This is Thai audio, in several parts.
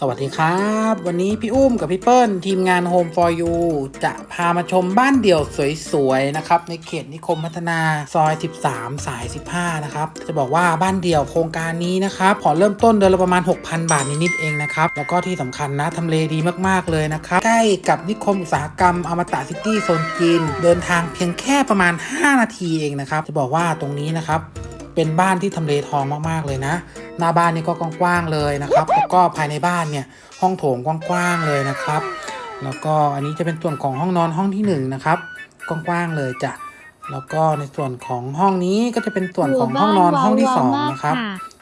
สวัสดีครับ วันนี้พี่อุ้มกับพี่เปิ้ล ทีมงาน Home for You จะพามาชมบ้านเดี่ยวสวยๆนะครับในเขตนิคมพัฒนาซอย 13 สาย 15 นะครับ จะบอกว่าบ้านเดี่ยวโครงการนี้นะครับขอเริ่มต้นเดือนละประมาณ 6,000 บาทนิดๆเองนะครับ แล้วก็ที่สำคัญนะทำเลดีมากๆเลยนะครับ ใกล้กับนิคมอุตสาหกรรมอมตะซิตี้โซนจีน เดินทางเพียงแค่ประมาณ 5 นาทีเองนะครับ จะบอกว่าตรงนี้นะครับ เป็นบ้านที่ทำเลทองมากๆเลยนะ หน้าบ้านนี่ก็กว้างๆเลยนะครับแล้วก็ภายในบ้านเนี่ยห้องโถงกว้างๆเลยนะครับ แล้วก็อันนี้จะเป็นส่วนของห้องนอนห้องที่หนึ่งนะครับกว้างๆเลยจ้ะแล้วก็ในส่วนของห้องนี้ก็จะเป็นส่วนของห้องนอนห้องที่สองนะครับ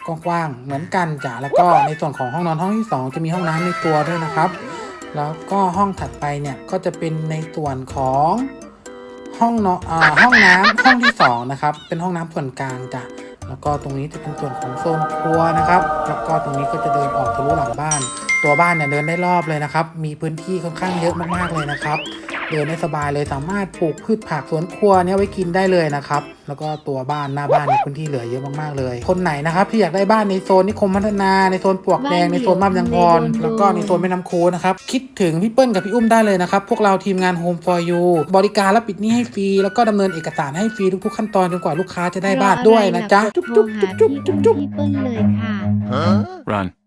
กว้างๆเหมือนกันจ้ะแล้วก็ในส่วนของห้องนอนห้องที่สองจะมีห้องน้ำในตัวด้วยนะครับ แล้วก็ห้องถัดไปเนี่ยก็จะเป็นในส่วนของห้องนอนอ่าห้องน้ำห้องที่สองนะครับเป็นห้องน้ำส่วนกลางจ้ะ แล้วก็ตรงนี้จะเป็นส่วนของโซนครัวนะครับ แล้วก็ตรงนี้ก็จะเดินออกทะลุหลังบ้าน ตัวบ้านเนี่ยเดินได้รอบเลยนะครับ มีพื้นที่ค่อนข้างเยอะมากๆเลยนะครับ เดินได้สบายเลยสามารถปลูกพืชผักสวนครัวเนี่ยไว้กินได้เลยนะครับแล้วก็ตัวบ้านหน้าบ้านเนี่ยพื้นที่เหลือเยอะมากๆเลย คนไหนนะครับที่อยากได้บ้านในโซนนิคมพัฒนาในโซนปลวกแดงในโซนมาบยังพรแล้วก็ในโซนแม่น้ำโคนะครับคิดถึงพี่เปิ้ลกับพี่อุ้มได้เลยนะครับพวกเราทีมงาน Home for You บริการและปิดหนี้ให้ฟรีแล้วก็ดำเนินเอกสารให้ฟรีทุกๆขั้นตอนจนกว่าลูกค้าจะได้บ้านด้วยนะจ๊ะจุ๊บโทรจุ๊บหาจุ๊บพี่จุ๊บจุ๊บพี่เปิ้ลเลยค่ะ Run.